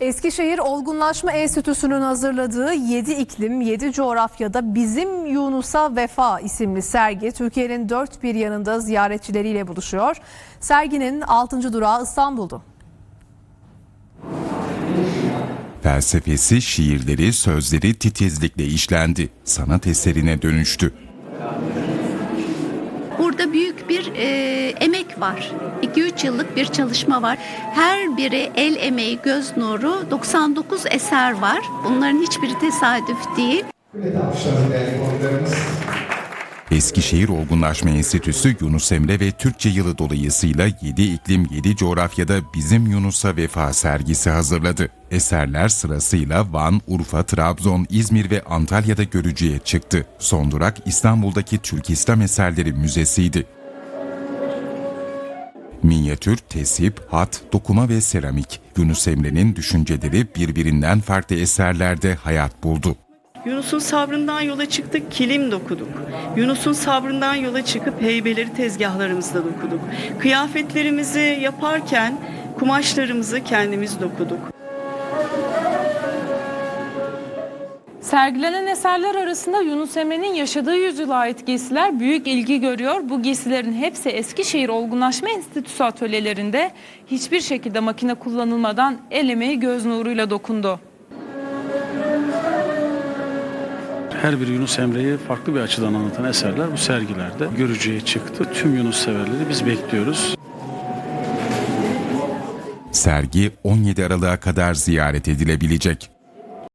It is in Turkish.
Eskişehir Olgunlaşma Enstitüsü'nün hazırladığı 7 iklim 7 coğrafyada Bizim Yunus'a Vefa isimli sergi Türkiye'nin dört bir yanında ziyaretçileriyle buluşuyor. Serginin 6. durağı İstanbul'du. Felsefesi, şiirleri, sözleri titizlikle işlendi. Sanat eserine dönüştü. Burada büyük bir e, var. 2-3 yıllık bir çalışma var. Her biri el emeği, göz nuru. 99 eser var. Bunların hiçbiri tesadüf değil. Eskişehir Olgunlaşma Enstitüsü Yunus Emre ve Türkçe yılı dolayısıyla 7 iklim 7 coğrafyada Bizim Yunus'a Vefa sergisi hazırladı. Eserler sırasıyla Van, Urfa, Trabzon, İzmir ve Antalya'da görücüye çıktı. Son durak İstanbul'daki Türk İslam Eserleri Müzesi'ydi. Minyatür, tesip, hat, dokuma ve seramik. Yunus Emre'nin düşünceleri birbirinden farklı eserlerde hayat buldu. Yunus'un sabrından yola çıktık, kilim dokuduk. Yunus'un sabrından yola çıkıp heybeleri tezgahlarımızda dokuduk. Kıyafetlerimizi yaparken kumaşlarımızı kendimiz dokuduk. Sergilenen eserler arasında Yunus Emre'nin yaşadığı yüzyıla ait giysiler büyük ilgi görüyor. Bu giysilerin hepsi Eskişehir Olgunlaşma Enstitüsü atölyelerinde hiçbir şekilde makine kullanılmadan el emeği göz nuruyla dokundu. Her bir Yunus Emre'yi farklı bir açıdan anlatan eserler bu sergilerde görücüye çıktı. Tüm Yunus severleri biz bekliyoruz. Sergi 17 Aralık'a kadar ziyaret edilebilecek.